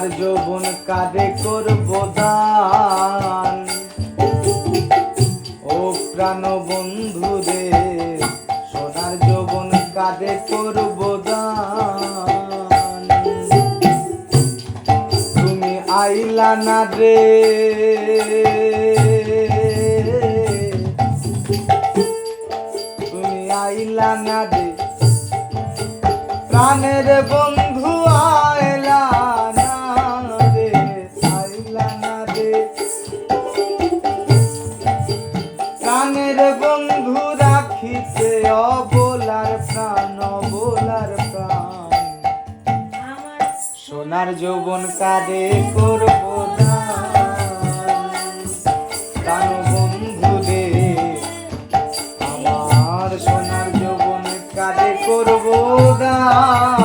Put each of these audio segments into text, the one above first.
সোনার যৌবন কাঁধে করব দান। ও প্রাণ বন্ধু রে সোনার যৌবন কাঁধে করব দান। তুমি আইলা না রে। তুমি আইলা না রে। প্রাণের বন্ধু সোনার যৌবন কারে করব প্রাণ বন্ধু রে আমার সোনার যৌবন কারে করব দান।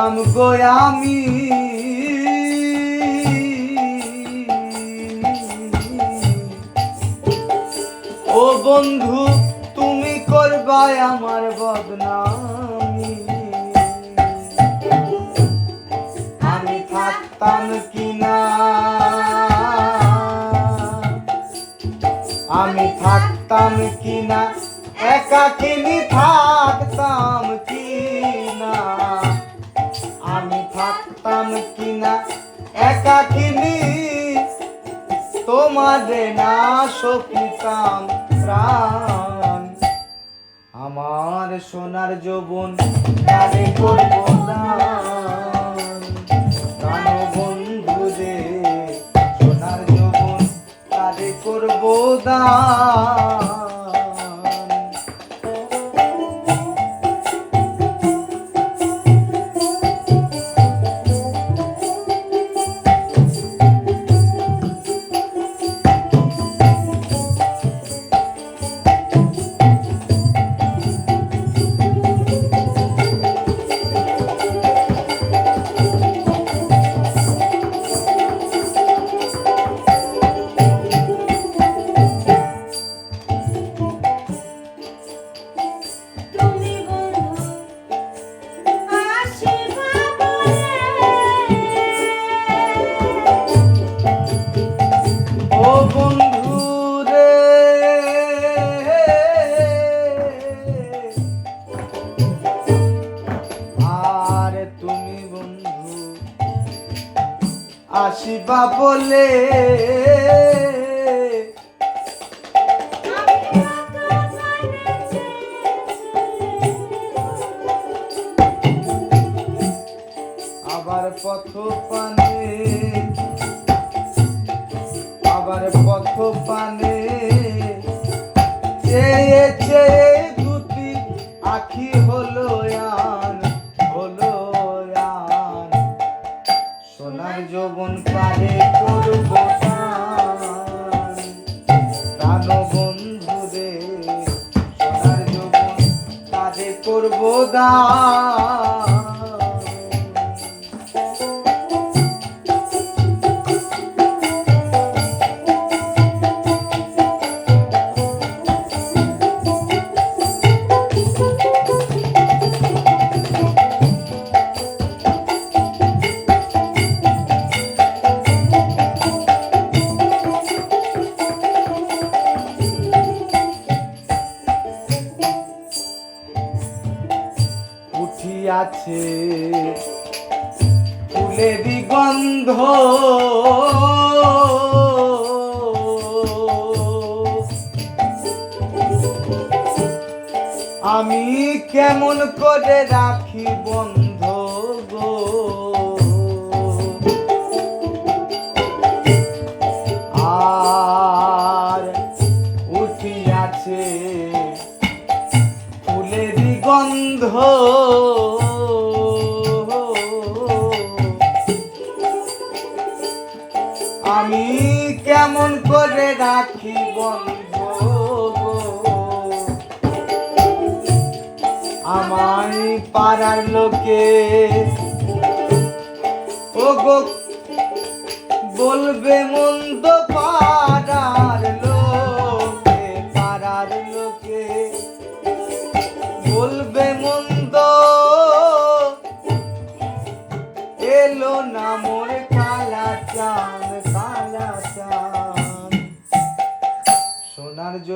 জানতাম গো আমি। ও বন্ধু, তুমি করবাই আমার বদনামি। আমি থাকতাম কিনা? আমি থাকতাম কিনা? একাকিনী থাকতাম আমি থাকতাম কিনা? একাকিনী তোমাদের না সকিতাম প্রাণ। আমার সোনার যৌবন কারে করব প্রাণ বন্ধু রে সোনার যৌবন কারে করব দান আসিবা বলে। আবার পথ পানে আবার পথ পানে যৌবন পারে করব। প্রাণ বন্ধু রে সোনার যৌবন কাজে করব দান ফুলেরই গন্ধ আমি কেমন করে রাখি বন্ধ? কেমন করে রাখি বন্ধ গো? আমায় পাড়ার লোকে ও গো বলবে মন্দ পাড়ার লোকে পাড়ার লোকে, বলবে মন্দ, এলো না মোর কালা চান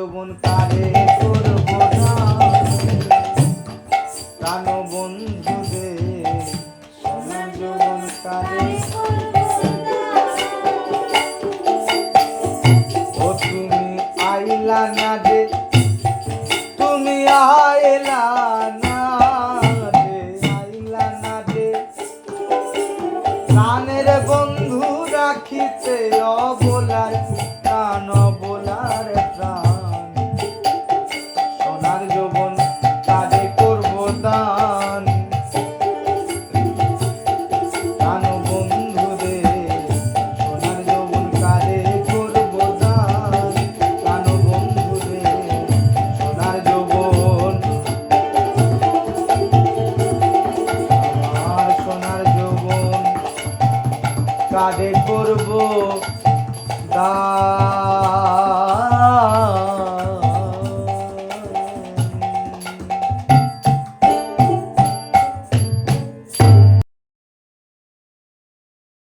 যৌবন কারে করব না। প্রাণ বন্ধু সোনার যৌবন কারে ও তুমি আইলা না রে, তুমি আইলা না রে, আইলা না রে। প্রাণের বন্ধু রাখিতে অবলার কাজে করব? দান